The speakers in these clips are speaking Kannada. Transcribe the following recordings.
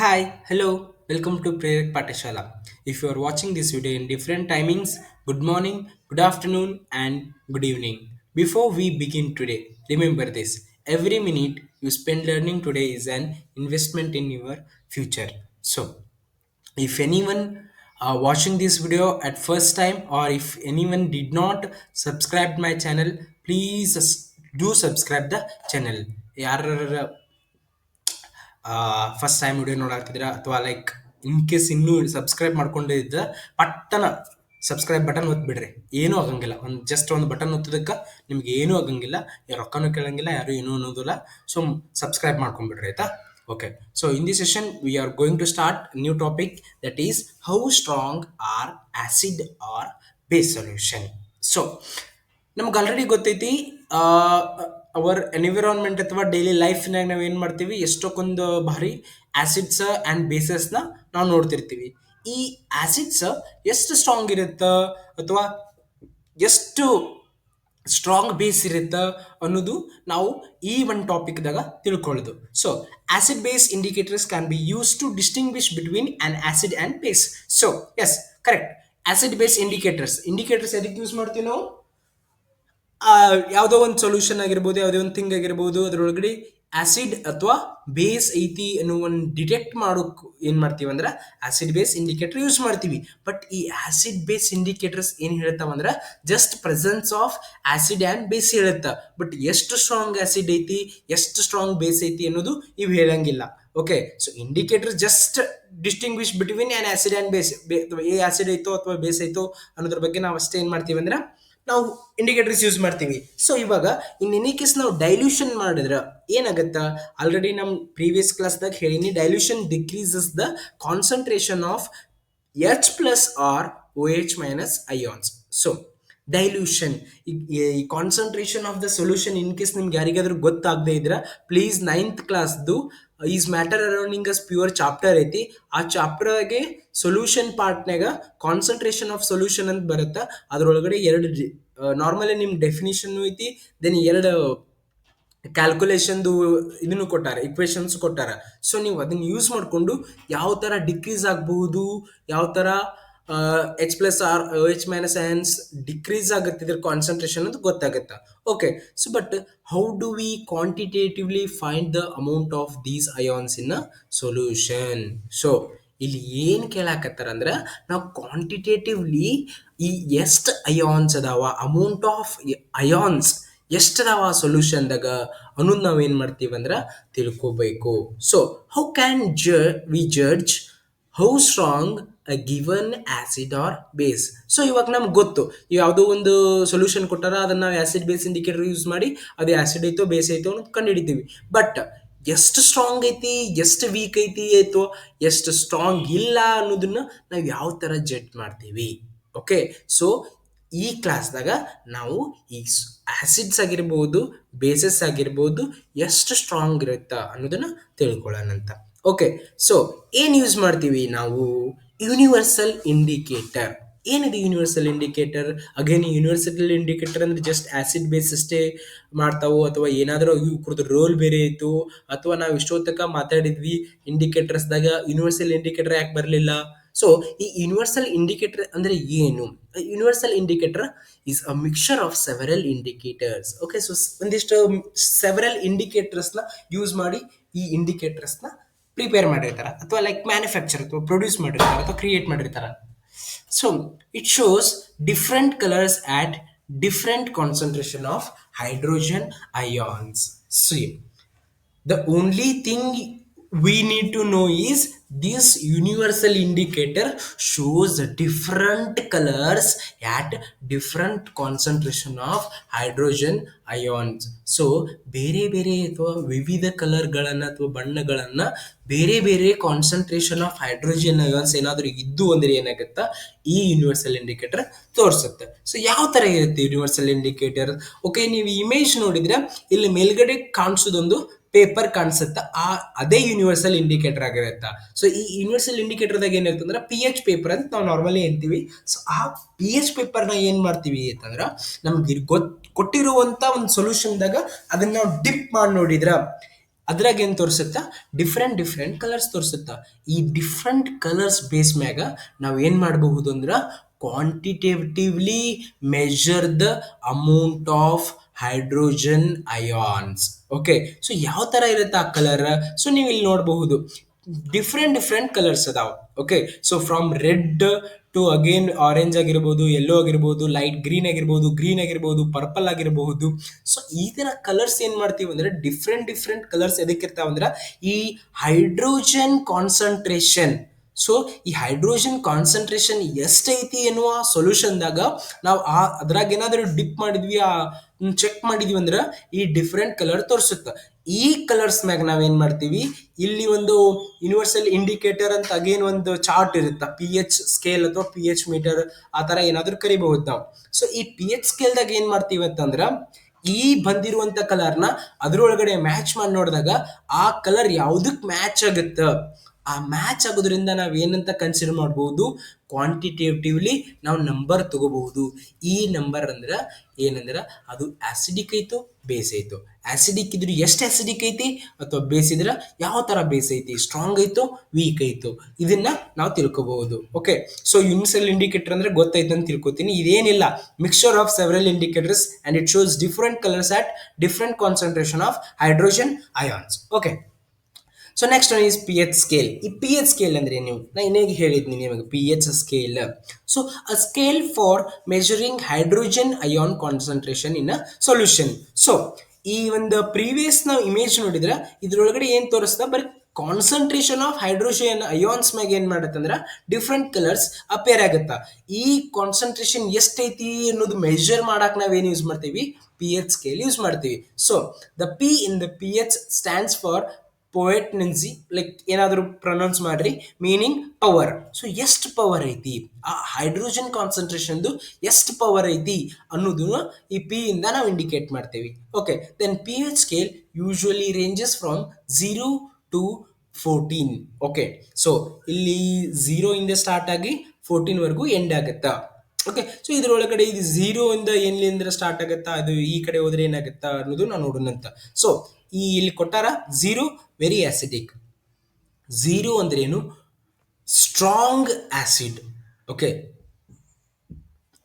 Hi, hello, welcome to Prerak Patashala. If you are watching this video in different timings, good morning, good afternoon, and good evening. Before we begin today, remember this every minute you spend learning today is an investment in your future. So, if anyone uh, watching this video at first time or if anyone did not subscribe my channel please do subscribe the channel first time video ನೋಡಾಕ್ತಿದ್ರ ಅಥವಾ ಲೈಕ್ ಇನ್ ಕೇಸ್ ಇನ್ನೂ ಸಬ್ಸ್ಕ್ರೈಬ್ ಮಾಡ್ಕೊಂಡೇ ಇದ್ದ ಪಟ್ಟನ ಸಬ್ಸ್ಕ್ರೈಬ್ ಬಟನ್ ಒತ್ಬಿಡ್ರಿ. ಏನೂ ಆಗಂಗಿಲ್ಲ. ಒಂದು ಜಸ್ಟ್ ಒಂದು ಬಟನ್ ಒತ್ತಿದಕ್ಕೆ ನಿಮ್ಗೆ ಏನೂ ಆಗಂಗಿಲ್ಲ. ರೊಕ್ಕನೂ ಕೇಳಂಗಿಲ್ಲ, ಯಾರು ಏನೂ ಅನ್ನೋದಿಲ್ಲ. ಸೊ ಸಬ್ಸ್ಕ್ರೈಬ್ ಮಾಡ್ಕೊಂಡ್ಬಿಡ್ರಿ, ಆಯ್ತಾ? Okay so in the session we are going to start new topic that is how strong are acid or base solution so ನಮ್ಗೆ ಆಲ್ರೆಡಿ ಗೊತ್ತೈತಿ ಅವರ್ ಎನ್ವಿರಾನ್ಮೆಂಟ್ ಅಥವಾ ಡೈಲಿ ಲೈಫ್ನಾಗ ನಾವು ಏನು ಮಾಡ್ತೀವಿ? ಎಷ್ಟೊಂದು ಭಾರಿ ಆಸಿಡ್ಸ್ ಆ್ಯಂಡ್ ಬೇಸಸ್ನ ನಾವು ನೋಡ್ತಿರ್ತೀವಿ. ಈ ಆಸಿಡ್ಸ್ ಎಷ್ಟು ಸ್ಟ್ರಾಂಗ್ ಇರುತ್ತೆ? ಅಥವಾ ಎಷ್ಟು ಸ್ಟ್ರಾಂಗ್ ಬೇಸ್ ಇರುತ್ತೆ? ಅನ್ನೋದು ನಾವು ಈ ಒಂದು ಟಾಪಿಕ್ದಾಗ ತಿಳ್ಕೊಳ್ಳೋದು so acid base indicators can be used to distinguish between an acid and base so as correct acid base indicators indicators ಎದಕ್ಕೆ ಯೂಸ್ ಮಾಡ್ತೀವಿ ನಾವು? ಯಾವುದೋ ಒಂದು ಸೊಲ್ಯೂಷನ್ ಆಗಿರ್ಬೋದು, ಯಾವುದೇ ಒಂದು ಥಿಂಗ್ ಆಗಿರ್ಬೋದು, ಅದರೊಳಗಡೆ ಆಸಿಡ್ ಅಥವಾ ಬೇಸ್ ಐತಿ ಅನ್ನೋ ಒಂದು ಡಿಟೆಕ್ಟ್ ಮಾಡೋಕೆ ಏನು ಮಾಡ್ತೀವಿ ಅಂದ್ರೆ ಆಸಿಡ್ ಬೇಸ್ ಇಂಡಿಕೇಟರ್ ಯೂಸ್ ಮಾಡ್ತೀವಿ. ಬಟ್ ಈ ಆಸಿಡ್ ಬೇಸ್ ಇಂಡಿಕೇಟರ್ಸ್ ಏನು ಹೇಳ್ತಾವಂದ್ರೆ just presence of acid and base ಹೇಳುತ್ತೆ. ಬಟ್ ಎಷ್ಟು ಸ್ಟ್ರಾಂಗ್ ಆಸಿಡ್ ಐತಿ, ಎಷ್ಟು ಸ್ಟ್ರಾಂಗ್ ಬೇಸ್ ಐತಿ ಅನ್ನೋದು ಇವು ಹೇಳಂಗಿಲ್ಲ. Okay so indicator just distinguish between an acid and base ಏ ಆಸಿಡ್ ಐತೋ ಅಥವಾ ಬೇಸ್ ಐತೋ ಅನ್ನೋದ್ರ ಬಗ್ಗೆ ನಾವು ಅಷ್ಟೇ ಏನು ಮಾಡ್ತೀವಿ ಅಂದ್ರೆ ನಾವು ಇಂಡಿಕೇಟರ್ಸ್ ಯೂಸ್ ಮಾಡ್ತೀವಿ. ಸೊ ಇವಾಗ ಇನ್ ಎನಿ ಕೇಸ್ ನಾವು ಡೈಲ್ಯೂಷನ್ ಮಾಡಿದ್ರೆ ಏನಾಗುತ್ತೆ? ಆಲ್ರೆಡಿ ನಮ್ಮ ಪ್ರೀವಿಯಸ್ ಕ್ಲಾಸ್ದಾಗ ಹೇಳಿನಿ dilution decreases the concentration of H plus or O H minus ions so dilution ಈ concentration of the solution in case ನಿಮ್ಗೆ ಯಾರಿಗಾದ್ರೂ ಗೊತ್ತಾಗದೇ ಇದ್ರೆ please ninth ಕ್ಲಾಸ್ದು is matter around us pure chapter ಐತಿ. ಆ ಚಾಪ್ಟರ್ಗೆ ಸೊಲ್ಯೂಷನ್ ಪಾರ್ಟ್ನಾಗ ಕಾನ್ಸಂಟ್ರೇಷನ್ ಆಫ್ ಸೊಲ್ಯೂಷನ್ ಅಂತ ಬರುತ್ತೆ. ಅದರೊಳಗಡೆ ಎರಡು ನಾರ್ಮಲಿ ನಿಮ್ಮ ಡೆಫಿನಿಷನ್ ಐತಿ ದೆನ್ ಎರಡು ಕ್ಯಾಲ್ಕುಲೇಷನ್ದು ಇದನ್ನು ಕೊಟ್ಟಾರ ಇಕ್ವೇಶನ್ಸ್ ಕೊಟ್ಟಾರ. ಸೊ ನೀವು ಅದನ್ನ ಯೂಸ್ ಮಾಡಿಕೊಂಡು ಯಾವ ಥರ ಡಿಕ್ರೀಸ್ ಆಗಬಹುದು, ಯಾವ ಥರ H plus or H minus ions decrease ಆಗುತ್ತೆ ಇದ್ರ ಕಾನ್ಸಂಟ್ರೇಷನ್ ಅಂತ ಗೊತ್ತಾಗುತ್ತೆ. Okay so but how do we quantitatively find the amount of these ions in a solution so ಇಲ್ಲಿ ಏನು ಕೇಳಾಕತ್ತಾರ ಅಂದ್ರೆ, ನಾವು ಕ್ವಾಂಟಿಟೇಟಿವ್ಲಿ ಈ ಎಷ್ಟು ಅಯಾನ್ಸ್ ಅದಾವ ಅಮೌಂಟ್ ಆಫ್ ಅಯಾನ್ಸ್ ಎಷ್ಟು ಅದಾವ ಸೊಲ್ಯೂಷನ್ದಾಗ ಅನ್ನೋದು ನಾವು ಏನು ಮಾಡ್ತೀವಿ ಅಂದ್ರೆ ತಿಳ್ಕೋಬೇಕು. ಸೊ ಹೌ ಕ್ಯಾನ್ ಜ we judge how strong given acid or base so ಇವಾಗ ನಮ್ಗೆ ಗೊತ್ತು. ಯಾವುದೋ ಒಂದು ಸೊಲ್ಯೂಷನ್ ಕೊಟ್ಟಾರ ಅದನ್ನು ನಾವು ಆಸಿಡ್ ಬೇಸ್ ಇಂಡಿಕೇಟರ್ ಯೂಸ್ ಮಾಡಿ, ಅದು ಆಸಿಡ್ ಐತೋ ಬೇಸ್ ಐತೋ ಅನ್ನೋದು ಕಂಡುಹಿಡಿತೀವಿ. ಬಟ್ ಎಷ್ಟು ಸ್ಟ್ರಾಂಗ್ ಐತಿ, ಎಷ್ಟು ವೀಕ್ ಐತಿ ಅಥವಾ ಎಷ್ಟು ಸ್ಟ್ರಾಂಗ್ ಇಲ್ಲ ಅನ್ನೋದನ್ನ ನಾವು ಯಾವ ಥರ ಜಡ್ಜ್ ಮಾಡ್ತೀವಿ. ಓಕೆ ಸೊ ಈ ಕ್ಲಾಸ್ದಾಗ ನಾವು ಈ ಆಸಿಡ್ಸ್ ಆಗಿರ್ಬೋದು ಬೇಸಸ್ ಆಗಿರ್ಬೋದು ಎಷ್ಟು ಸ್ಟ್ರಾಂಗ್ ಇರುತ್ತಾ ಅನ್ನೋದನ್ನ ತಿಳ್ಕೊಳ್ಳೋಣಂತ. ಓಕೆ ಸೊ ಏನು ಯೂಸ್ ಮಾಡ್ತೀವಿ ನಾವು? ಯೂನಿವರ್ಸಲ್ ಇಂಡಿಕೇಟರ್ ಏನಿದೆ universal indicator again universal indicator ಅಂದ್ರೆ ಜಸ್ಟ್ ಆಸಿಡ್ ಬೇಸ್ ಅಷ್ಟೇ ಮಾಡ್ತಾವೋ ಅಥವಾ ಏನಾದರೂ ಇವು ಕುರಿತು ರೋಲ್ ಬೇರೆ ಇತ್ತು? ಅಥವಾ ನಾವು ಇಷ್ಟೊತ್ತಕ ಮಾತಾಡಿದ್ವಿ ಇಂಡಿಕೇಟರ್ಸ್ದಾಗ ಯೂನಿವರ್ಸಲ್ ಇಂಡಿಕೇಟರ್ ಯಾಕೆ ಬರಲಿಲ್ಲ? ಸೊ ಈ ಯೂನಿವರ್ಸಲ್ ಇಂಡಿಕೇಟರ್ ಅಂದ್ರೆ ಏನು? Universal indicator is a mixture of several indicators okay so ಒಂದಿಷ್ಟು ಸೆವೆರಲ್ ಇಂಡಿಕೇಟರ್ಸ್ನ ಯೂಸ್ ಮಾಡಿ ಈ ಇಂಡಿಕೇಟರ್ಸ್ನ ಪ್ರಿಪೇರ್ ಮಾಡಿರ್ತಾರೆ ಅಥವಾ ಲೈಕ್ ಮ್ಯಾನುಫ್ಯಾಕ್ಚರ್ ಅಥವಾ ಪ್ರೊಡ್ಯೂಸ್ ಮಾಡಿರ್ತಾರೆ ಅಥವಾ ಕ್ರಿಯೇಟ್ ಮಾಡಿರ್ತಾರೆ. So it shows different colours at different concentration of hydrogen ions see the only thing we need to know is this universal indicator shows different colors at different concentration of hydrogen ions. So ಬೇರೆ ಬೇರೆ ಅಥವಾ ವಿವಿಧ ಕಲರ್ಗಳನ್ನು ಅಥವಾ ಬಣ್ಣಗಳನ್ನು ಬೇರೆ ಬೇರೆ ಕಾನ್ಸಂಟ್ರೇಷನ್ ಆಫ್ ಹೈಡ್ರೋಜನ್ ಅಯಾನ್ಸ್ ಏನಾದರೂ ಇದ್ದು ಅಂದ್ರೆ ಏನಾಗುತ್ತಾ? ಈ ಯೂನಿವರ್ಸಲ್ ಇಂಡಿಕೇಟರ್ ತೋರಿಸುತ್ತೆ. ಸೊ ಯಾವ ಥರ ಇರುತ್ತೆ ಯೂನಿವರ್ಸಲ್ ಇಂಡಿಕೇಟರ್ ಓಕೆ ನೀವು ಇಮೇಜ್ ನೋಡಿದ್ರೆ ಇಲ್ಲಿ ಮೇಲ್ಗಡೆ ಕಾಣಿಸೋದೊಂದು ಪೇಪರ್ ಕಾಣಿಸುತ್ತೆ? ಆ, ಅದೇ ಯೂನಿವರ್ಸಲ್ ಇಂಡಿಕೇಟರ್ ಆಗಿರುತ್ತೆ? ಸೊ ಈ ಯೂನಿವರ್ಸಲ್ ಇಂಡಿಕೇಟರ್ದಾಗ ಏನಿರುತ್ತೆ ಅಂದ್ರೆ ಪಿ ಎಚ್ ಪೇಪರ್ ಅಂತ ನಾವು ನಾರ್ಮಲಿ ಅಂತೀವಿ ಸೊ ಆ ಪಿ ಎಚ್ ಪೇಪರ್ನ ಏನು ಮಾಡ್ತೀವಿ ಅಂತಂದ್ರೆ ನಮ್ಗೆ ಗೊತ್ ಕೊಟ್ಟಿರುವಂಥ ಒಂದು ಸೊಲ್ಯೂಷನ್ದಾಗ ಅದನ್ನ ನಾವು ಡಿಪ್ ಮಾಡಿ ನೋಡಿದ್ರ ಅದ್ರಾಗ ಏನು ತೋರಿಸುತ್ತಾ? ಡಿಫ್ರೆಂಟ್ ಡಿಫ್ರೆಂಟ್ ಕಲರ್ಸ್ ತೋರಿಸುತ್ತಾ? ಈ ಡಿಫ್ರೆಂಟ್ ಕಲರ್ಸ್ ಬೇಸ್ ಮ್ಯಾಗ ನಾವು ಏನು ಮಾಡಬಹುದು ಅಂದ್ರೆ quantitatively measure the amount of hydrogen ions okay so ಯಾವ ತರ ಇರುತ್ತೆ ಆ ಕಲರ್ ಸೊ ನೀವು ಇಲ್ಲಿ ನೋಡಬಹುದು. ಡಿಫ್ರೆಂಟ್ ಡಿಫ್ರೆಂಟ್ ಕಲರ್ಸ್ ಅದಾವ. Okay so from red to again orange ಆಗಿರ್ಬೋದು ಯೆಲ್ಲೋ ಆಗಿರ್ಬೋದು ಲೈಟ್ ಗ್ರೀನ್ ಆಗಿರ್ಬೋದು ಗ್ರೀನ್ ಆಗಿರ್ಬೋದು ಪರ್ಪಲ್ ಆಗಿರಬಹುದು. ಸೊ ಈ ತರ ಕಲರ್ಸ್ ಏನ್ ಮಾಡ್ತೀವಿ ಅಂದ್ರೆ ಡಿಫ್ರೆಂಟ್ ಡಿಫ್ರೆಂಟ್ ಕಲರ್ಸ್ ಎದಕ್ಕಿರ್ತಾವ ಅಂದ್ರೆ ಈ ಹೈಡ್ರೋಜನ್ ಕಾನ್ಸಂಟ್ರೇಷನ್ ಸೊ ಈ ಹೈಡ್ರೋಜನ್ ಕಾನ್ಸಂಟ್ರೇಷನ್ ಎಷ್ಟೈತಿ ಎನ್ನುವ ಸೊಲ್ಯೂಷನ್ದಾಗ ನಾವು ಆ ಅದ್ರಾಗ ಏನಾದರೂ ಡಿಪ್ ಮಾಡಿದ್ವಿ, ಆ ಚೆಕ್ ಮಾಡಿದೀವಿ ಅಂದ್ರೆ ಈ ಡಿಫ್ರೆಂಟ್ ಕಲರ್ ತೋರಿಸುತ್ತೆ. ಈ ಕಲರ್ಸ್ ಮ್ಯಾಗ ನಾವೇನ್ ಮಾಡ್ತೀವಿ? ಇಲ್ಲಿ ಒಂದು ಯೂನಿವರ್ಸಲ್ ಇಂಡಿಕೇಟರ್ ಅಂತ ಅಗೇನ್ ಒಂದು ಚಾರ್ಟ್ ಇರುತ್ತೆ. ಪಿ ಎಚ್ ಸ್ಕೇಲ್ ಅಥವಾ ಪಿ ಎಚ್ ಮೀಟರ್ ಆ ತರ ಏನಾದ್ರೂ ಕರಿಬಹುದು ನಾವು. ಸೊ ಈ ಪಿ ಎಚ್ ಸ್ಕೇಲ್ದಾಗ ಏನ್ ಮಾಡ್ತೀವಿ ಅಂತಂದ್ರ, ಈ ಬಂದಿರುವಂತ ಕಲರ್ನ ಅದ್ರೊಳಗಡೆ ಮ್ಯಾಚ್ ಮಾಡಿ ನೋಡಿದಾಗ ಆ ಕಲರ್ ಯಾವ್ದಕ್ ಮ್ಯಾಚ್ ಆಗುತ್ತ? ಆ ಮ್ಯಾಚ್ ಆಗೋದ್ರಿಂದ ನಾವು ಏನಂತ ಕನ್ಸಿಡರ್ ಮಾಡ್ಬೋದು? ಕ್ವಾಂಟಿಟೇಟಿವ್ಲಿ ನಾವು ನಂಬರ್ ತಗೋಬಹುದು. ಈ ನಂಬರ್ ಅಂದ್ರೆ ಏನಂದ್ರೆ ಅದು ಆಸಿಡಿಕ್ ಐತೋ, ಬೇಸ್ ಐತೋ. ಆಸಿಡಿಕ್ ಇದ್ರೆ ಎಷ್ಟು ಆಸಿಡಿಕ್ ಐತಿ? ಅಥವಾ ಬೇಸ್ ಇದ್ರೆ ಯಾವ ತರ ಬೇಸ್ ಐತಿ? ಸ್ಟ್ರಾಂಗ್ ಐತೋ ವೀಕ್ ಐತೋ? ಇದನ್ನ ನಾವು ತಿಳ್ಕೋಬಹುದು. ಓಕೆ ಸೊ ಯೂನಿಸಲ್ ಇಂಡಿಕೇಟರ್ ಅಂದ್ರೆ ಗೊತ್ತೈತೆ ಅಂತ ತಿಳ್ಕೊತೀನಿ. ಇದೇನಿಲ್ಲ. Mixture of several indicators and it shows different colours at different concentration of hydrogen ions okay so next one is P H scale ಈ ಪಿ ಎಚ್ ಸ್ಕೇಲ್ ಅಂದ್ರೆ ನೀವು ನಾ ಇನ್ನೇಗೆ ಹೇಳಿದ್ನಿ ನಿಮಗೆ P H scale so a scale for measuring hydrogen ion concentration in a solution so ಈ ಒಂದು ಪ್ರೀವಿಯಸ್ ನಾವು ಇಮೇಜ್ ನೋಡಿದ್ರೆ ಇದ್ರೊಳಗಡೆ ಏನ್ ತೋರಿಸ್ತಾ? ಬರೀ ಕಾನ್ಸಂಟ್ರೇಷನ್ ಆಫ್ ಹೈಡ್ರೋಜನ್ ಅಯಾನ್ಸ್ ಮ್ಯಾಗ ಏನ್ ಮಾಡತ್ತಂದ್ರ ಡಿಫ್ರೆಂಟ್ ಕಲರ್ಸ್ ಅಪೇರ್ ಆಗತ್ತ? ಈ ಕಾನ್ಸಂಟ್ರೇಷನ್ ಎಷ್ಟೈತಿ ಅನ್ನೋದು ಮೆಜರ್ ಮಾಡಕ್ ನಾವೇನು ಯೂಸ್ ಮಾಡ್ತೀವಿ? ಪಿ ಎಚ್ ಸ್ಕೇಲ್ ಯೂಸ್ ಮಾಡ್ತೀವಿ. So the P in the P H stands for potency like ಏನಾದರೂ ಪ್ರೊನೌನ್ಸ್ ಮಾಡ್ರಿ. ಮೀನಿಂಗ್ ಪವರ್ ಸೊ ಎಷ್ಟು ಪವರ್ ಐತಿ? ಆ ಹೈಡ್ರೋಜನ್ ಕಾನ್ಸಂಟ್ರೇಷನ್ದು ಎಷ್ಟು ಪವರ್ ಐತಿ ಅನ್ನೋದನ್ನ ಈ ಪಿ ಇಂದ ನಾವು ಇಂಡಿಕೇಟ್ ಮಾಡ್ತೀವಿ. Okay then P H scale usually ranges from zero to fourteen okay so ಇಲ್ಲಿ ಝೀರೋ ಇಂದ ಸ್ಟಾರ್ಟ್ ಆಗಿ ಫೋರ್ಟೀನ್ ವರೆಗೂ ಎಂಡ್ ಆಗುತ್ತಾ? ಓಕೆ ಸೊ ಇದ್ರೊಳಗಡೆ ಇದು ಝೀರೋ ಇಂದ ಎಲ್ಲಿಂದ ಸ್ಟಾರ್ಟ್ ಆಗುತ್ತಾ? ಅದು ಈ ಕಡೆ ಹೋದ್ರೆ ಏನಾಗುತ್ತಾ ಅನ್ನೋದು ನಾವು ನೋಡೋಣಂತ. ಸೊ ಈ ಇಲ್ಲಿ ಕೊಟ್ಟಾರ ಝೀರೋ ವೆರಿ ಆಸಿಡಿಕ್ ಝೀರೋ ಅಂದ್ರೆ ಏನು? ಸ್ಟ್ರಾಂಗ್ ಆಸಿಡ್ ಓಕೆ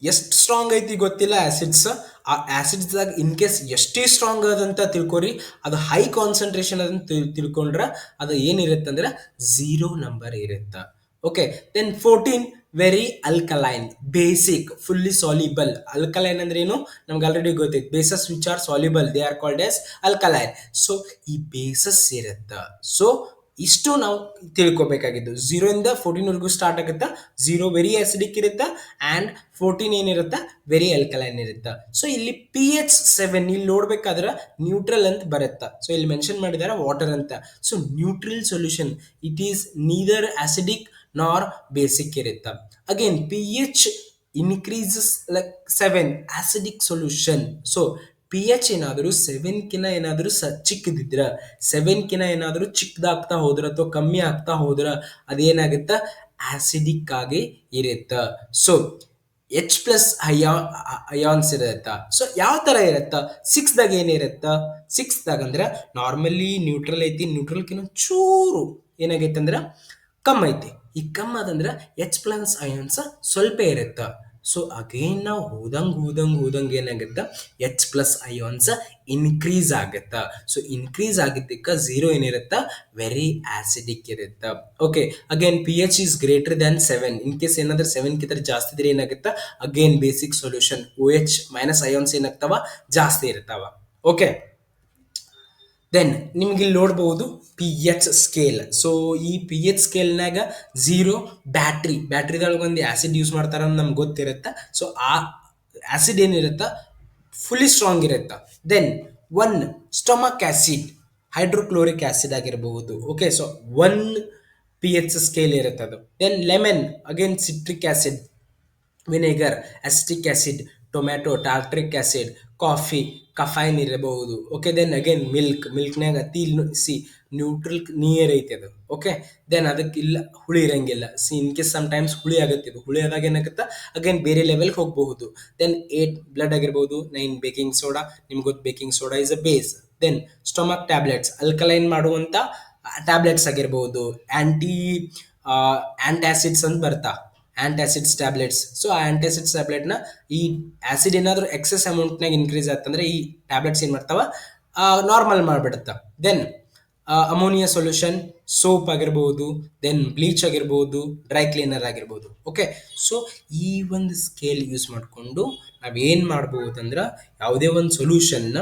ಎಷ್ಟು ಸ್ಟ್ರಾಂಗ್ ಐತಿ ಗೊತ್ತಿಲ್ಲ ಆಸಿಡ್ಸ್ ಆ ಆಸಿಡ್ಸ್ದಾಗ ಇನ್ ಕೇಸ್ ಎಷ್ಟೇ ಸ್ಟ್ರಾಂಗ್ ಅದಂತ ತಿಳ್ಕೊರಿ, ಅದು ಹೈ ಕಾನ್ಸಂಟ್ರೇಷನ್ ಅದನ್ನು ತಿಳ್ಕೊಂಡ್ರ ಅದು ಏನಿರುತ್ತೆ ಅಂದ್ರೆ ಝೀರೋ ನಂಬರ್ ಇರುತ್ತೆ. Okay then fourteen very alkaline basic fully soluble alkaline ಅಂದ್ರೆ ಏನು? ನಮ್ಗೆ ಆಲ್ರೆಡಿ ಗೊತ್ತಿತ್ತು bases which are soluble they are called as alkaline so ಈ ಬೇಸಸ್ ಇರುತ್ತೆ. ಸೊ ಇಷ್ಟು ನಾವು ತಿಳ್ಕೊಬೇಕಾಗಿದ್ದು. ಝೀರೋ ಇಂದ ಫೋರ್ಟೀನ್ ವರೆಗೂ ಸ್ಟಾರ್ಟ್ ಆಗುತ್ತಾ. ಝೀರೋ ವೆರಿ ಆಸಿಡಿಕ್ ಇರುತ್ತೆ. ಆ್ಯಂಡ್ ಫೋರ್ಟೀನ್ ಏನಿರುತ್ತೆ? ವೆರಿ ಅಲ್ಕಲೈನ್ ಇರುತ್ತೆ. ಸೊ ಇಲ್ಲಿ ಪಿ ಎಚ್ ಸೆವೆನ್ ಇಲ್ಲಿ ನೋಡ್ಬೇಕಾದ್ರೆ ನ್ಯೂಟ್ರಲ್ ಅಂತ ಬರುತ್ತೆ. ಸೊ ಇಲ್ಲಿ ಮೆನ್ಷನ್ ಮಾಡಿದ್ದಾರೆ ವಾಟರ್ ಅಂತ. So neutral solution it is neither acidic nor basic ಇರುತ್ತೆ again P H increases like seven acidic solution so P H ಏನಾದರೂ ಸೆವೆನ್ಕಿನ ಏನಾದರೂ ಸ ಚಿಕ್ಕದಿದ್ರ ಸೆವೆನ್ಕಿನ ಏನಾದರೂ ಚಿಕ್ಕದಾಗ್ತಾ ಹೋದ್ರೆ ಅಥವಾ ಕಮ್ಮಿ ಆಗ್ತಾ ಹೋದ್ರೆ ಅದೇನಾಗುತ್ತೆ? ಆಸಿಡಿಕ್ ಆಗಿ ಇರುತ್ತೆ. ಸೊ ಎಚ್ ಪ್ಲಸ್ ಅಯಾ ಅಯಾನ್ಸ್ ಇರುತ್ತೆ. ಸೊ ಯಾವ ಥರ ಇರುತ್ತೆ? ಸಿಕ್ಸ್ದಾಗ ಏನಿರುತ್ತೆ ಸಿಕ್ಸ್ದಾಗ ಅಂದ್ರೆ ನಾರ್ಮಲಿ ನ್ಯೂಟ್ರಲ್ ಐತಿ ನ್ಯೂಟ್ರಲ್ಕಿನ್ನ ಚೂರು ಏನಾಗೈತೆ ಅಂದ್ರೆ ಕಮ್ಮಿ ಐತಿ. ಈ ಕಮ್ಮಿ ಅದಂದ್ರೆ ಎಚ್ ಪ್ಲಸ್ ಅಯಾನ್ಸ್ ಸ್ವಲ್ಪ ಇರುತ್ತ. ಸೊ ಅಗೇನ್ ನಾವು ಹೋದಂಗೆ ಹೋದಂಗೆ ಹೋದಂಗೆ ಏನಾಗುತ್ತ? ಎಚ್ ಪ್ಲಸ್ ಅಯಾನ್ಸ್ ಇನ್ಕ್ರೀಸ್ ಆಗುತ್ತಾ. ಸೊ ಇನ್ಕ್ರೀಸ್ ಆಗಿದ್ದಕ್ಕೆ ಝೀರೋ ಏನಿರುತ್ತ? ವೆರಿ ಆಸಿಡಿಕ್ ಇರುತ್ತ. Okay again P H is greater than seven in case ಏನಾದ್ರೆ ಸೆವೆನ್ ಕಿಂತ ಜಾಸ್ತಿ ಇದ್ರೆ ಏನಾಗುತ್ತ? Again basic solution O H minus ions ಏನಾಗ್ತಾವ? ಜಾಸ್ತಿ ಇರ್ತಾವ. ಓಕೆ ದೆನ್ ನಿಮ್ಗೆ ಇಲ್ಲಿ ನೋಡ್ಬೋದು ಪಿ ಎಚ್ ಸ್ಕೇಲ್ ಸೊ ಈ ಪಿ ಎಚ್ ಸ್ಕೇಲ್ನಾಗ ಝೀರೋ ಬ್ಯಾಟ್ರಿ ಬ್ಯಾಟ್ರಿದೊಳಗೆ ಒಂದು ಆ್ಯಸಿಡ್ ಯೂಸ್ ಮಾಡ್ತಾರೆ ಅಂತ ನಮ್ಗೆ ಗೊತ್ತಿರುತ್ತೆ. ಸೊ ಆ ಆ್ಯಸಿಡ್ ಏನಿರುತ್ತೆ? ಫುಲ್ಲಿ ಸ್ಟ್ರಾಂಗ್ ಇರುತ್ತೆ. Then one stomach acid hydrochloric acid ಆಗಿರಬಹುದು. Okay so one P H scale ಇರುತ್ತೆ ಅದು then lemon again citric acid vinegar acetic acid tomato, tartaric acid coffee, caffeine ಇರಬಹುದು. ಓಕೆ ದೆನ್ ಅಗೇನ್ ಮಿಲ್ಕ್ ಮಿಲ್ಕ್ನಾಗ ಅತಿ ಸಿ ನ್ಯೂಟ್ರಲ್ ನಿಯರ್ ಐತೆ ಅದು. ಓಕೆ ದೆನ್ ಅದಕ್ಕೆ ಇಲ್ಲ, ಹುಳಿ ಇರಂಗಿಲ್ಲ. See in case sometimes ಹುಳಿ ಆಗುತ್ತೆ ಇದು. ಹುಳಿ ಆದಾಗ ಏನಾಗುತ್ತೆ? ಅಗೇನ್ ಬೇರೆ ಲೆವೆಲ್ಗೆ ಹೋಗಬಹುದು. ದೆನ್ ಏಟ್ ಬ್ಲಡ್ ಆಗಿರ್ಬೋದು ನೈನ್ ಬೇಕಿಂಗ್ ಸೋಡಾ ನಿಮ್ಗೆ ಗೊತ್ತು baking soda is a base then stomach tablets alkaline ಮಾಡುವಂಥ ಟ್ಯಾಬ್ಲೆಟ್ಸ್ ಆಗಿರ್ಬೋದು. ಆ್ಯಂಟಿ ಆ್ಯಂಟಾಸಿಡ್ಸ್ ಅಂತ ಬರ್ತಾ. ಆ್ಯಂಟಾಸಿಡ್ಸ್ ಟ್ಯಾಬ್ಲೆಟ್ಸ್ ಸೊ ಆ ಆ್ಯಂಟಾಸಿಡ್ಸ್ ಟ್ಯಾಬ್ಲೆಟ್ನ ಈ ಆ್ಯಸಿಡ್ ಏನಾದರೂ ಎಕ್ಸೆಸ್ ಅಮೌಂಟ್ನಾಗ ಇನ್ಕ್ರೀಸ್ ಆಯ್ತಂದ್ರೆ ಈ ಟ್ಯಾಬ್ಲೆಟ್ಸ್ ಏನು ಮಾಡ್ತಾವ? ನಾರ್ಮಲ್ ಮಾಡಿಬಿಡುತ್ತೆ. ದೆನ್ ಅಮೋನಿಯಾ ಸೊಲ್ಯೂಷನ್ ಸೋಪ್ ಆಗಿರ್ಬೋದು ದೆನ್ ಬ್ಲೀಚ್ ಆಗಿರ್ಬೋದು ಡ್ರೈ ಕ್ಲೀನರ್ ಆಗಿರ್ಬೋದು. ಓಕೆ ಸೊ ಈ ಒಂದು ಸ್ಕೇಲ್ ಯೂಸ್ ಮಾಡಿಕೊಂಡು ನಾವೇನು ಮಾಡ್ಬೋದು ಅಂದ್ರೆ ಯಾವುದೇ ಒಂದು ಸೊಲ್ಯೂಷನ್ನ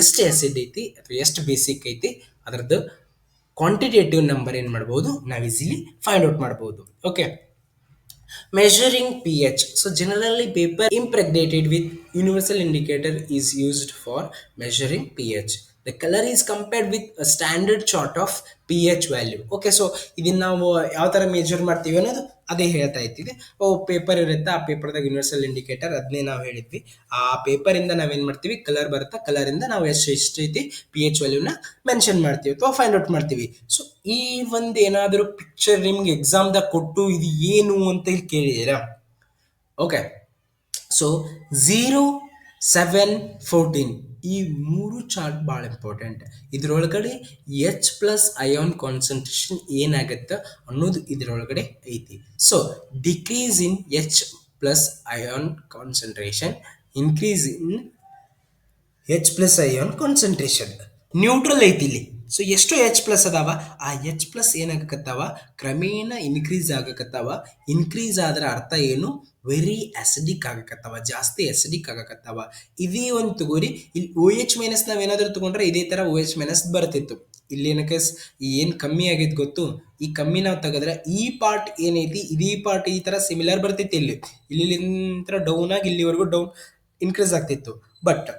ಎಷ್ಟು ಆ್ಯಸಿಡ್ ಐತಿ ಅಥವಾ ಎಷ್ಟು ಬೇಸಿಕ್ ಐತಿ ಅದರದ್ದು ಕ್ವಾಂಟಿಟೇಟಿವ್ ನಂಬರ್ ಏನು ಮಾಡ್ಬೋದು? ನಾವು ಈಸಿಲಿ ಫೈಂಡ್ ಔಟ್ ಮಾಡ್ಬೋದು. Okay Measuring pH. So generally paper impregnated with universal indicator is used for measuring pH. The colour is compared with standard standard of P H value okay so ಇದನ್ನ ನಾವು ಯಾವ ಥರ ಮೇಜರ್ ಮಾಡ್ತೀವಿ ಅನ್ನೋದು ಅದೇ ಹೇಳ್ತಾ ಇದ್ದೀವಿ ಓ ಪೇಪರ್ ಇರುತ್ತೆ? ಆ ಪೇಪರ್ದಾಗ ಯೂನಿವರ್ಸಲ್ ಇಂಡಿಕೇಟರ್ ಅದನ್ನೇ ನಾವು ಹೇಳಿದ್ವಿ. ಆ ಪೇಪರಿಂದ ನಾವೇನು ಮಾಡ್ತೀವಿ? ಕಲರ್ ಬರುತ್ತಾ? ಕಲರಿಂದ ನಾವು ಎಷ್ಟು ಎಷ್ಟು ಐತಿ ಪಿ ಎಚ್ ವ್ಯಾಲ್ಯೂನ ಮೆನ್ಷನ್ ಮಾಡ್ತೀವಿ ಅಥವಾ ಫೈಂಡ್ ಔಟ್ ಮಾಡ್ತೀವಿ. ಸೊ ಈ ಒಂದು ಏನಾದರೂ ಪಿಕ್ಚರ್ ನಿಮ್ಗೆ ಎಕ್ಸಾಮ್ದಾಗ ಕೊಟ್ಟು ಇದು ಏನು ಅಂತ ಇಲ್ಲಿ ಕೇಳಿದ್ದೀರಾ? Okay so zero seven fourteen ಈ ಮೂರು ಚಾರ್ಟ್ ಭಾಳ ಇಂಪಾರ್ಟೆಂಟ್ ಇದರೊಳಗಡೆ ಎಚ್ ಪ್ಲಸ್ ಅಯಾನ್ ಕಾನ್ಸಂಟ್ರೇಷನ್ ಏನಾಗುತ್ತೆ ಅನ್ನೋದು ಇದರೊಳಗಡೆ ಐತಿ. So decrease in H plus ion concentration increase in H plus ion concentration neutral ಐತಿ ಇಲ್ಲಿ. ಸೊ ಎಷ್ಟು ಎಚ್ ಪ್ಲಸ್ ಅದಾವ. ಆ ಎಚ್ ಪ್ಲಸ್ ಏನಾಗಕತ್ತಾವ? ಕ್ರಮೇಣ ಇನ್ಕ್ರೀಸ್ ಆಗಕತ್ತಾವ. ಇನ್ಕ್ರೀಸ್ ಆದ್ರ ಅರ್ಥ ಏನು? ವೆರಿ ಅಸಿಡಿಕ್ ಆಗಕತ್ತವ, ಜಾಸ್ತಿ ಅಸಿಡಿಕ್ ಆಗಕತ್ತವ. ಇದೇ ಒಂದು ತಗೋರಿ ಇಲ್ಲಿ ಓ ಎಚ್ ಮೈನಸ್ ನಾವೇನಾದ್ರೂ ತಗೊಂಡ್ರೆ ಇದೇ ಥರ ಓ ಎಚ್ ಮೈನಸ್ ಬರ್ತಿತ್ತು. ಇಲ್ಲಿ ಏನಕ್ಕೆ ಏನು ಕಮ್ಮಿ ಆಗೈತೆ ಗೊತ್ತು? ಈ ಕಮ್ಮಿ ನಾವು ತೆಗೆದ್ರೆ ಈ ಪಾರ್ಟ್ ಏನೈತಿ, ಇದೇ ಪಾರ್ಟ್ ಈ ಥರ ಸಿಮಿಲರ್ ಬರ್ತಿತ್ತು ಇಲ್ಲಿ. ಇಲ್ಲಿ ಡೌನ್ ಆಗಿ ಇಲ್ಲಿವರೆಗೂ ಡೌನ್ ಇನ್ಕ್ರೀಸ್ ಆಗ್ತಿತ್ತು. ಬಟ್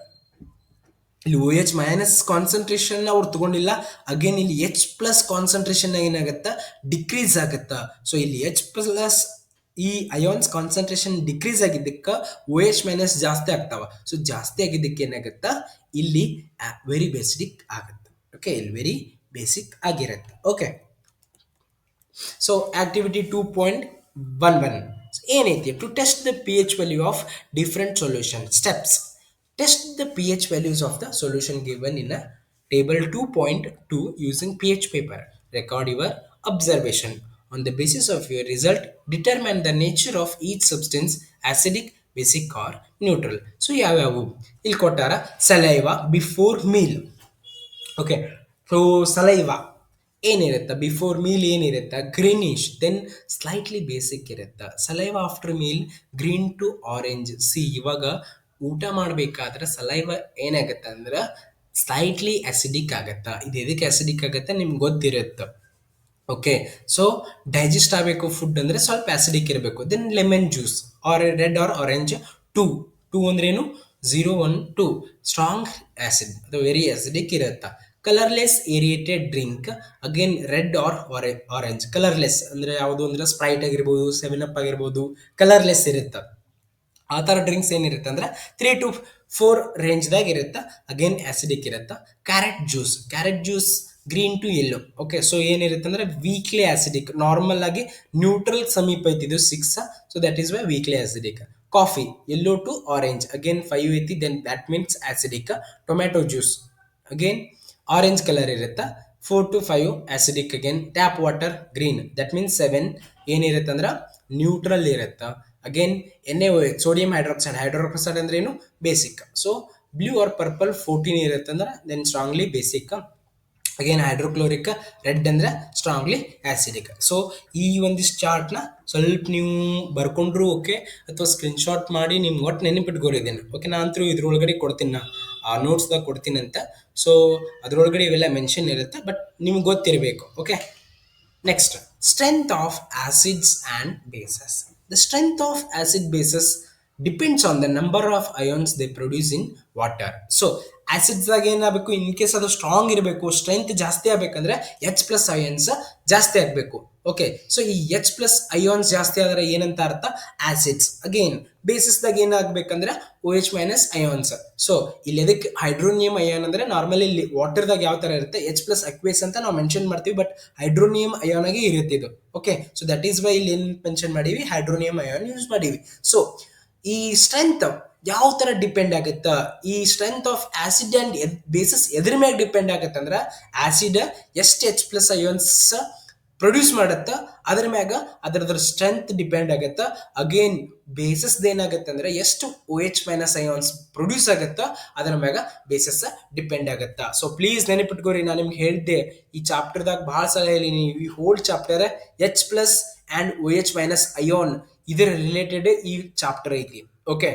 ಇಲ್ಲಿ ಓ ಎಚ್ ಮೈನಸ್ ಕಾನ್ಸಂಟ್ರೇಷನ್ ಅವ್ರು ತಗೊಂಡಿಲ್ಲ. ಅಗೇನ್ ಇಲ್ಲಿ ಎಚ್ ಪ್ಲಸ್ ಕಾನ್ಸಂಟ್ರೇಷನ್ ಏನಾಗುತ್ತಾ? ಡಿಕ್ರೀಸ್ ಆಗುತ್ತಾ. ಸೊ ಇಲ್ಲಿ ಎಚ್ ಪ್ಲಸ್ ಈ ಅಯೋನ್ಸ್ ಕಾನ್ಸಂಟ್ರೇಷನ್ ಡಿಕ್ರೀಸ್ ಆಗಿದ್ದಕ್ಕೆ ಓ ಎಚ್ ಮೈನಸ್ ಜಾಸ್ತಿ ಆಗ್ತಾವ. ಸೊ ಜಾಸ್ತಿ ಆಗಿದ್ದಕ್ಕೆ ಏನಾಗುತ್ತಾ? ಇಲ್ಲಿ ವೆರಿ ಬೇಸಿಕ್ ಆಗುತ್ತೆ. ಓಕೆ ಇಲ್ಲಿ ವೆರಿ ಬೇಸಿಕ್ ಆಗಿರುತ್ತೆ. Okay so activity two point one one ಏನೈತಿ? To test the P H value of different solution steps Test the pH values of the solution given in a table 2.2 using pH paper. Record your observation. On the basis of your result, determine the nature of each substance acidic, basic or neutral. So ಯಾವ್ಯಾವು ಇಲ್ಲಿ ಕೊಟ್ಟಾರ saliva before meal okay so saliva ಏನಿರುತ್ತೆ? ಬಿಫೋರ್ ಮೀಲ್ ಏನಿರುತ್ತೆ? ಗ್ರೀನಿಶ್ ದೆನ್ ಸ್ಲೈಟ್ಲಿ ಬೇಸಿಕ್ ಇರುತ್ತೆ. Saliva after meal green to orange see ಇವಾಗ ಊಟ ಮಾಡಬೇಕಾದ್ರೆ ಸಲೈವ ಏನಾಗುತ್ತೆ ಅಂದ್ರೆ ಸ್ಲೈಟ್ಲಿ ಅಸಿಡಿಕ್ ಆಗುತ್ತೆ. ಇದು ಎದಕ್ಕೆ ಅಸಿಡಿಕ್ ಆಗುತ್ತೆ? ನಿಮ್ಗೆ ಗೊತ್ತಿರುತ್ತೆ. ಓಕೆ ಸೊ ಡೈಜೆಸ್ಟ್ ಆಗಬೇಕು ಫುಡ್ ಅಂದರೆ ಸ್ವಲ್ಪ ಆ್ಯಸಿಡಿಕ್ ಇರಬೇಕು. Then lemon juice or red or orange two two ಅಂದ್ರೇನು zero one two strong acid ಅದು ವೆರಿ ಆ್ಯಸಿಡಿಕ್ ಇರುತ್ತೆ. Colourless aerated drink again red or orange colourless ಅಂದರೆ ಯಾವುದು? ಅಂದರೆ ಸ್ಪ್ರೈಟ್ ಆಗಿರ್ಬೋದು ಸೆವೆನ್ ಅಪ್ ಆಗಿರ್ಬೋದು. ಕಲರ್ಲೆಸ್ ಇರುತ್ತೆ. ಆ ಥರ ಡ್ರಿಂಕ್ಸ್ ಏನಿರುತ್ತೆ ಅಂದ್ರೆ ತ್ರೀ ಟು ಫೋರ್ ರೇಂಜ್ದಾಗ ಇರುತ್ತೆ. ಅಗೇನ್ ಆ್ಯಸಿಡಿಕ್ ಇರುತ್ತೆ. Carrot juice carrot juice green to yellow okay so ಏನಿರುತ್ತೆ ಅಂದ್ರೆ ವೀಕ್ಲಿ ಆ್ಯಸಿಡಿಕ್ ನಾರ್ಮಲ್ ಆಗಿ ನ್ಯೂಟ್ರಲ್ ಸಮೀಪ ಐತಿದ್ದು six so that is why weakly acidic coffee yellow to orange again five ಐತಿ then that means acidic tomato juice again orange colour ಇರುತ್ತೆ? Four to five acidic again tap water green that means seven ಏನಿರುತ್ತೆ ಅಂದ್ರೆ? ನ್ಯೂಟ್ರಲ್ ಇರುತ್ತೆ? Again N A sodium hydroxide hydroxide ಅಂದ್ರೆ ಏನು? Basic so blue or purple fourteen ಇರುತ್ತೆ ಅಂದ್ರೆ then strongly basic again hydrochloric red ಅಂದರೆ ಸ್ಟ್ರಾಂಗ್ಲಿ ಆ್ಯಸಿಡಿಕ್ ಸೊ ಈ ಒಂದಿಷ್ಟು ಚಾರ್ಟ್ನ ಸ್ವಲ್ಪ ನೀವು ಬರ್ಕೊಂಡ್ರೂ ಓಕೆ ಅಥವಾ ಸ್ಕ್ರೀನ್ಶಾಟ್ ಮಾಡಿ ನಿಮ್ಗೆ ಒಟ್ಟು ನೆನಪಿಟ್ಕೊಂಡಿದ್ದೀನಿ ಓಕೆ ನಾನು ಅಂತೂ ಇದ್ರೊಳಗಡೆ ಕೊಡ್ತೀನಿ ನಾ ಆ ನೋಟ್ಸ್ದಾಗ ಕೊಡ್ತೀನಿ ಅಂತ. ಸೊ ಅದ್ರೊಳಗಡೆ ಇವೆಲ್ಲ ಮೆನ್ಷನ್ ಇರುತ್ತೆ ಬಟ್ ನಿಮ್ಗೆ ಗೊತ್ತಿರಬೇಕು. Okay next strength of acids and bases the strength of acid bases depends on the number of ions they produce in water So, ಆಸಿಡ್ಸ್ದಾಗ ಏನಾಗಬೇಕು? ಇನ್ ಕೇಸ್ ಅದು ಸ್ಟ್ರಾಂಗ್ ಇರಬೇಕು ಸ್ಟ್ರೆಂತ್ ಜಾಸ್ತಿ ಆಗಬೇಕಂದ್ರೆ ಎಚ್ ಪ್ಲಸ್ ಅಯಾನ್ಸ್ ಜಾಸ್ತಿ ಆಗಬೇಕು. ಓಕೆ ಸೊ ಈ ಎಚ್ ಪ್ಲಸ್ ಅಯಾನ್ಸ್ ಜಾಸ್ತಿ ಆದರೆ ಏನಂತ ಅರ್ಥ? ಆಸಿಡ್ಸ್ ಅಗೇನ್ ಬೇಸಿಸ್ದಾಗ ಏನಾಗಬೇಕಂದ್ರೆ O H minus ions so ಇಲ್ಲಿ ಎದಕ್ಕೆ ಹೈಡ್ರೋನಿಯಂ ಅಯೋನ್ ಅಂದ್ರೆ ನಾರ್ಮಲಿ ಇಲ್ಲಿ ವಾಟರ್ದಾಗ ಯಾವ ತರ ಇರುತ್ತೆ? ಎಚ್ ಪ್ಲಸ್ ಅಕ್ವೇಸ್ ಅಂತ ನಾವು ಮೆನ್ಷನ್ ಮಾಡ್ತೀವಿ ಬಟ್ ಹೈಡ್ರೋನಿಯಂ ಅಯಾನ್ ಆಗಿ ಇರುತ್ತೆ ಇದು. Okay so that is why ಇಲ್ಲಿ ಏನು ಮೆನ್ಷನ್ ಮಾಡೀವಿ? ಹೈಡ್ರೋನಿಯಂ ಅಯೋನ್ ಯೂಸ್ ಮಾಡೀವಿ. ಸೊ ಈ ಸ್ಟ್ರೆಂತ್ ಯಾವ ತರ ಡಿಪೆಂಡ್ ಆಗುತ್ತಾ? ಈ strength of acid and bases ಎದ್ರ ಮೇಲೆ ಡಿಪೆಂಡ್ ಆಗುತ್ತೆ ಅಂದ್ರೆ ಆಸಿಡ್ ಎಷ್ಟು ಎಚ್ ಪ್ಲಸ್ ಅಯೋನ್ಸ್ ಪ್ರೊಡ್ಯೂಸ್ ಮಾಡತ್ತ. ಅದ್ರ ಮ್ಯಾಗ ಅದ್ರದ್ರ ಸ್ಟ್ರೆಂತ್ ಡಿಪೆಂಡ್ ಆಗತ್ತ. ಅಗೇನ್ ಬೇಸಸ್ ಏನಾಗತ್ತೆ ಅಂದ್ರೆ ಎಷ್ಟು O H minus ions produce ಆಗತ್ತ. ಅದರ ಮ್ಯಾಗ ಬೇಸಸ್ ಡಿಪೆಂಡ್ ಆಗತ್ತ. ಸೊ ಪ್ಲೀಸ್ ನೆನಪಿಟ್ಕೋರಿ, ನಾನು ನಿಮ್ಗೆ ಹೇಳಿದ್ದೆ ಈ ಚಾಪ್ಟರ್ದಾಗ ಭಾಳ ಸಲ ಹೇಳೀನಿ, ಈ whole chapter H plus and O H minus ion ಇದರ ರಿಲೇಟೆಡ್ ಈ ಚಾಪ್ಟರ್ ಐತಿ. Okay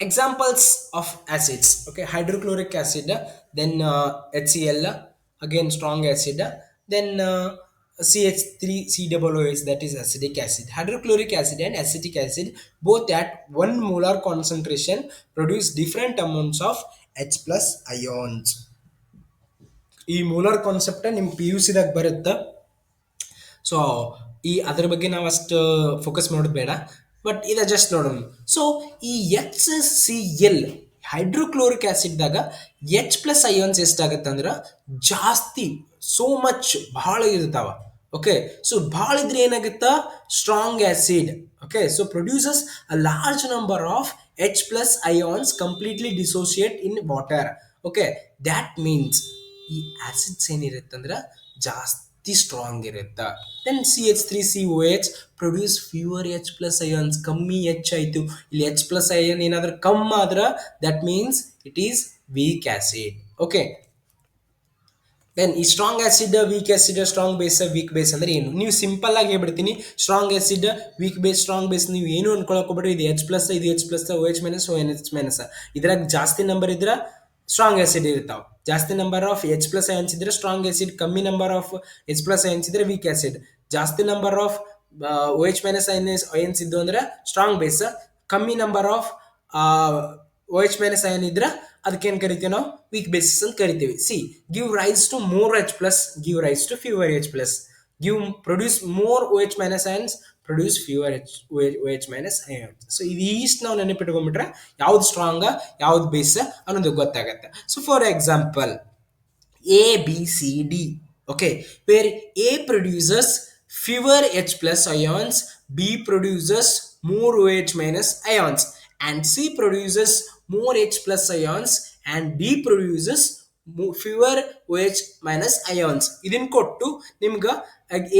examples of acids okay hydrochloric acid then uh, hcl again strong acid then uh, ch3c-OOH that is acidic acid hydrochloric acid and acetic acid both at one molar concentration produce different amounts of h plus ions ಈ ಮೂಲರ್ ಕಾನ್ಸೆಪ್ಟ ನಿಮ್ಮ ಪಿ ಯು ಸಿದಾಗ ಬರುತ್ತೆ ಸೊ ಈ ಅದ್ರ ಬಗ್ಗೆ ನಾವು ಅಷ್ಟು ಫೋಕಸ್ ಮಾಡೋದು ಬೇಡ ಬಟ್ ಇದ ಜಸ್ಟ್ ನೋಡೋಣ. ಸೊ ಈ ಎಚ್ ಸಿ ಎಲ್ ಹೈಡ್ರೋಕ್ಲೋರಿಕ್ ಆಸಿಡ್ದಾಗ ಎಚ್ ಪ್ಲಸ್ ಅಯೋನ್ಸ್ ಎಷ್ಟಾಗತ್ತೆ ಅಂದ್ರೆ ಜಾಸ್ತಿ ಸೋ ಮಚ್ ಭಾಳ ಇರ್ತಾವ. ಓಕೆ ಸೊ ಭಾಳ ಇದ್ರೆ ಏನಾಗುತ್ತಾ? Strong acid okay so produces a large number of H plus ions completely dissociate in water okay that means ಈ ಆ್ಯಸಿಡ್ಸ್ ಏನಿರುತ್ತೆ ಅಂದ್ರೆ ಜಾಸ್ತಿ ಸ್ಟ್ರಾಂಗ್ ಇರುತ್ತೆ. Then C H three C O H produce fewer H plus ions ಕಮ್ಮಿ ಎಚ್ ಆಯಿತು. ಇಲ್ಲಿ ಎಚ್ ಪ್ಲಸ್ ಅಯನ್ ಏನಾದರೂ ಕಮ್ಮಿ ಆದ್ರೆ that means it is weak acid okay then ಈ strong acid weak acid strong base weak base ಅಂದರೆ ಏನು? ನೀವು ಸಿಂಪಲ್ ಆಗಿ ಹೇಳ್ಬಿಡ್ತೀನಿ. Strong acid weak base strong base ನೀವು ಏನು ಅನ್ಕೊಳಕ್ ಹೋಗ್ಬೇಡ್ರಿ? ಇದು ಎಚ್ ಪ್ಲಸ್ ಇದು H plus O H minus O N H minus ಇದ್ರಾಗ ಜಾಸ್ತಿ ನಂಬರ್ ಇದ್ರೆ ಸ್ಟ್ರಾಂಗ್ ಆಸಿಡ್ ಇರ್ತಾವೆ ಜಾಸ್ತಿ number of H plus ions ಇದ್ರೆ ಸ್ಟ್ರಾಂಗ್ ಆಸಿಡ್ ಕಮ್ಮಿ number of H plus ions ಇದ್ರೆ ವೀಕ್ ಆಸಿಡ್ ಜಾಸ್ತಿ number of O H minus ions ions ಇದ್ದು ಅಂದ್ರೆ ಸ್ಟ್ರಾಂಗ್ ಬೇಸ್ ಕಮ್ಮಿ number of O H minus ion ಇದ್ರೆ ಅದಕ್ಕೇನು ಕರಿತೀವಿ ನಾವು? ವೀಕ್ ಬೇಸಿಸ್ ಅಂತ ಕರಿತೀವಿ. C give rise to more H plus give rise to fewer H plus give produce more O H minus ions produce fewer H O H minus I so ಇದು ಈಸ್ಟ್ ನಾವು ನೆನಪಿಟ್ಕೊಂಡ್ಬಿಟ್ರೆ ಯಾವ್ದು ಸ್ಟ್ರಾಂಗ್ ಯಾವ್ದು ಬೇಸ್ ಅನ್ನೋದು ಗೊತ್ತಾಗತ್ತೆ. So for example A B C D okay where A produces fewer H plus ions B produces more O H minus ions and C produces more H plus ions and D produces fewer O H minus ions ಇದನ್ನು ಕೊಟ್ಟು ನಿಮ್ಗೆ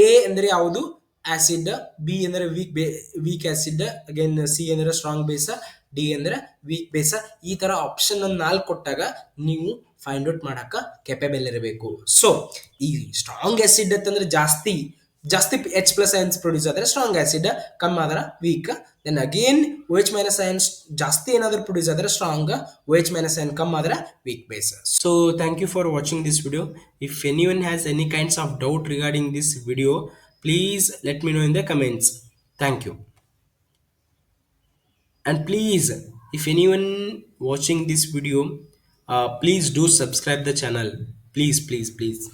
ಎ ಅಂದರೆ ಯಾವುದು? ಆಸಿಡ್ ಬಿ ಅಂದರೆ weak base weak acid again C ಅಂದರೆ ಸ್ಟ್ರಾಂಗ್ ಬೇಸ ಡಿ ಅಂದರೆ ವೀಕ್ ಬೇಸ ಈ ತರ ಆಪ್ಷನ್ ಒಂದು ನಾಲ್ಕು ಕೊಟ್ಟಾಗ ನೀವು ಫೈಂಡ್ ಔಟ್ ಮಾಡಕ್ಕ ಕೆಪೇಬಲ್ ಇರಬೇಕು. ಸೊ ಈ ಸ್ಟ್ರಾಂಗ್ ಆಸಿಡ್ ಅಂತಂದ್ರೆ ಜಾಸ್ತಿ ಜಾಸ್ತಿ ಎಚ್ ಪ್ಲಸ್ ಅಯನ್ಸ್ ಪ್ರೊಡ್ಯೂಸ್ ಆದರೆ ಸ್ಟ್ರಾಂಗ್ ಆಸಿಡ್ ಕಮ್ ಆದ್ರೆ weak then again O H minus ions ಜಾಸ್ತಿ ಏನಾದರೂ ಪ್ರೊಡ್ಯೂಸ್ ಆದರೆ strong O H minus ion come ಆದ್ರೆ weak base so thank you for watching this video if any one has any kinds of doubt regarding this video please let me know in the comments. Thank you. And please if anyone watching this video uh, please do subscribe the channel. Please please please